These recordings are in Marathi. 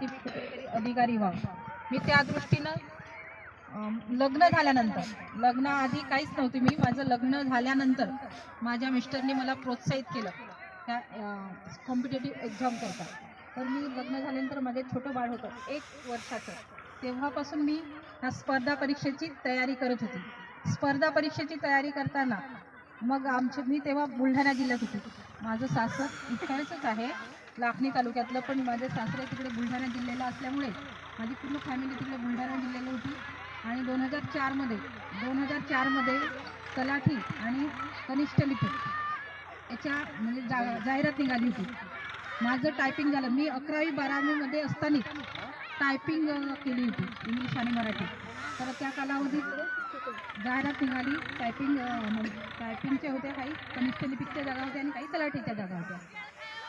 की कुठेतरी अधिकारी व्हावं. मी त्या दृष्टीनं लग्न झाल्यानंतर लग्नाआधी काहीच नव्हती मी माझं लग्न झाल्यानंतर माझ्या मिस्टरनी मला प्रोत्साहित केलं. त्या कॉम्पिटेटिव्ह एक्झाम करता. तर मी लग्न झाल्यानंतर माझे छोटं बाळ होतं एक वर्षाचं. तेव्हापासून मी ह्या स्पर्धा परीक्षेची तयारी करत होती. स्पर्धा परीक्षेची तयारी करताना मग आमचे मी तेव्हा बुलढाणा जिल्ह्यात होती. माझं सासर इकडचंच आहे. लाखणी तालुक्यातलं पण माझे सासरे तिकडे बुलढाणा जिल्ह्याला असल्यामुळे माझी पूर्ण फॅमिली तिकडे बुलढाणा जिल्ह्याला होती. आणि दोन हजार चारमध्ये दोन हजार चारमध्ये तलाठी आणि कनिष्ठ लिपिक याच्या म्हणजे जा जाहिरात निघाली होती. माझं टायपिंग झालं. मी अकरावी बारावीमध्ये असताना टायपिंग केली होती इंग्लिश आणि मराठी. तर त्या कालावधीत जाहिरात निघाली. टायपिंग टायपिंगच्या म्हणजे होत्या काही कनिष्ठ लिपिकच्या जागा होत्या आणि काही तलाठीच्या जागा होत्या.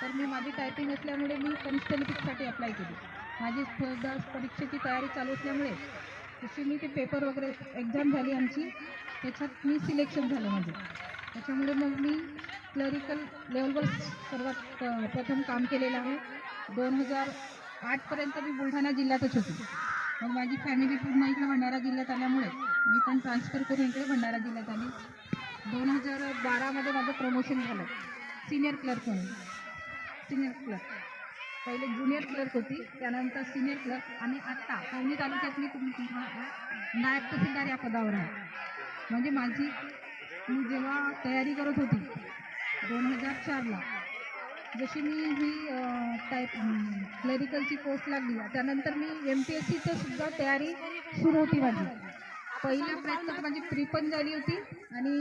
तर मी माझी टायपिंग असल्यामुळे मी कनिष्ठ अप्लाय केली. माझी स्पर्धा परीक्षेची तयारी चालू असल्यामुळे तशी मी ते पेपर वगैरे एक्झाम झाली आमची त्याच्यात मी सिलेक्शन झालं माझं. त्याच्यामुळे मग मी क्लरिकल लेवलवर सर्वात प्रथम काम केलेलं आहे. दोन हजार आठपर्यंत मी बुलढाणा जिल्ह्यातच होती. मग माझी फॅमिली पूर्ण इकडे भंडारा जिल्ह्यात आल्यामुळे मी पण ट्रान्सफर करून इकडे भंडारा जिल्ह्यात आली. दोन हजार बारामध्ये माझं प्रमोशन झालं. सिनियर क्लर्क म्हणून. सिनियर क्लर्क पहिले ज्युनियर क्लर्क होती त्यानंतर सिनियर क्लर्क आणि आत्ता पवनी तालुक्यातली तुम्ही नायब तहसीलदार या पदावर आहे. म्हणजे माझी मी जेव्हा तयारी करत होती दोन हजार चारला जशी मी ही टाईप क्लरिकलची पोस्ट लागली त्यानंतर मी एम पी एस सीचं सुद्धा तयारी सुरू होती माझी. पहिल्या प्रयत्नात माझी प्री पण झाली होती आणि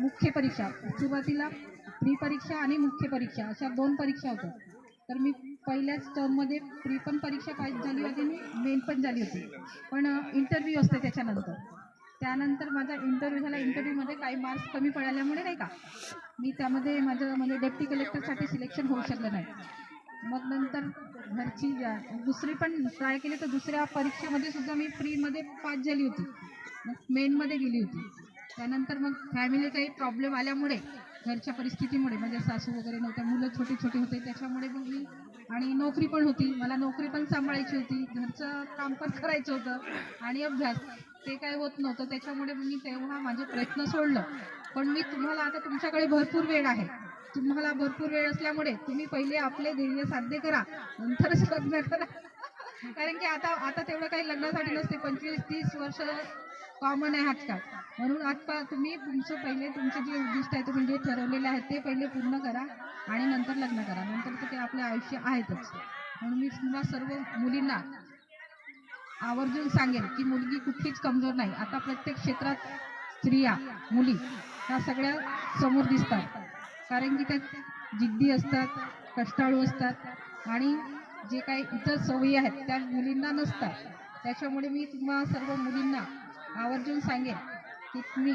मुख्य परीक्षा सुरुवातीला प्री परीक्षा आणि मुख्य परीक्षा अशा दोन परीक्षा होत्या. तर मी पहिल्याच टर्ममध्ये प्री पण परीक्षा पास झाली होती आणि मेन पण झाली होती. पण इंटरव्ह्यू असते त्याच्यानंतर. त्यानंतर माझा इंटरव्ह्यू झाला. इंटरव्ह्यूमध्ये काही मार्क्स कमी पडल्यामुळे नाही का मी त्यामध्ये माझं म्हणजे डेप्टी कलेक्टरसाठी सिलेक्शन होऊ शकलं नाही. मग नंतर घरची दुसरी पण ट्राय केली. तर दुसऱ्या परीक्षेमध्ये सुद्धा मी फ्रीमध्ये पास झाली होती. मग मेनमध्ये गेली होती. त्यानंतर मग फॅमिली काही प्रॉब्लेम आल्यामुळे घरच्या परिस्थितीमुळे माझ्या सासू वगैरे नव्हत्या मुलं छोटे छोटे होते त्याच्यामुळे मग मी आणि नोकरी पण होती. मला नोकरी पण सांभाळायची होती. घरचं काम पण करायचं होतं. आणि अभ्यास ते काय होत नव्हतं. त्याच्यामुळे मी तेव्हा माझे प्रयत्न सोडलं. पण मी तुम्हाला आता तुमच्याकडे भरपूर वेळ आहे. तुम्हाला भरपूर वेळ असल्यामुळे तुम्ही पहिले आपले ध्येय साध्य करा. नंतरच लग्न करा कारण की आता आता तेवढं काही लग्नासाठी नसते. पंचवीस तीस वर्ष कॉमन आहे आजकाल. म्हणून आता तुम्ही तुमचं पहिले तुमचे जे उद्दिष्ट आहे तुम्ही जे ठरवलेले आहेत ते पहिले पूर्ण करा आणि नंतर लग्न करा. नंतर तर ते आपले आयुष्य आहेतच. म्हणून मी तुम्हा सर्व मुलींना आवर्जून सांगेन की मुलगी कुठलीच कमजोर नाही. आता प्रत्येक क्षेत्रात स्त्रिया मुली ह्या सगळ्या समोर दिसतात. कारण की त्या जिद्दी असतात कष्टाळू असतात आणि जे काही इतर सवयी आहेत त्या मुलींना नसतात. त्याच्यामुळे मी तुम्हा सर्व मुलींना आवर्जून सांगेन की तुम्ही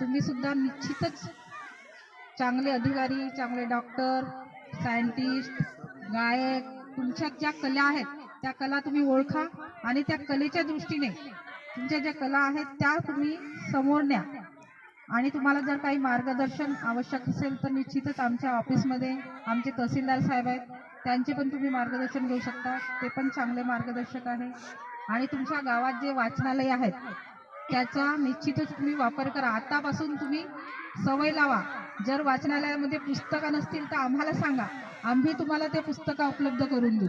तुम्ही सुद्धा निश्चितच चांगले अधिकारी चांगले डॉक्टर सायंटिस्ट गायक तुमच्या ज्या कला आहेत त्या कला तुम्ही ओळखा आणि त्या कलेच्या दृष्टीने तुमच्या ज्या कला आहेत त्या तुम्ही समोर न्या. आणि तुम्हाला जर काही मार्गदर्शन आवश्यक असेल तर निश्चितच आमच्या ऑफिसमध्ये आमचे तहसीलदार साहेब आहेत त्यांचे पण तुम्ही मार्गदर्शन घेऊ शकता. ते पण चांगले मार्गदर्शक आहे. आणि तुमच्या गावात जे वाचनालय आहेत त्याचा निश्चितच तुम्ही वापर करा. आतापासून तुम्ही सवय लावा. जर वाचनालयामध्ये पुस्तकं नसतील तर आम्हाला सांगा. आम्ही तुम्हाला ते पुस्तकं उपलब्ध करून देऊ.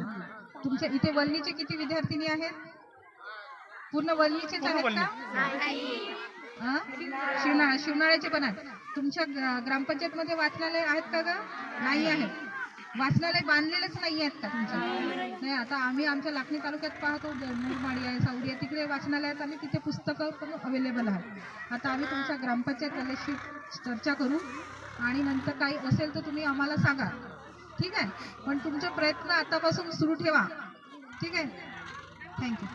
तुमच्या इथे वल्लीचे किती विद्यार्थिनी आहेत? पूर्ण वल्लीचेच आहेत का? शिवना शिवनाळ्याचे पण आहेत. तुमच्या ग्रा- ग्रामपंचायतमध्ये वाचनालय आहेत का ग? नाही आहेत. वाचनालय बांधलेलेच नाही आहेत का तुमच्या. नाही आता आम्ही आमच्या लाखणी तालुक्यात पाहतो मुरमाडी आहे सावडी आहे तिकडे वाचनालयात आम्ही तिथे पुस्तकं पण अवेलेबल आहेत. आता आम्ही तुमच्या ग्रामपंचायत कलेशी चर्चा करू आणि नंतर काही असेल तर तुम्ही आम्हाला सांगा. ठीक आहे? पण तुमचे प्रयत्न आतापासून सुरू ठेवा. ठीक आहे? थँक्यू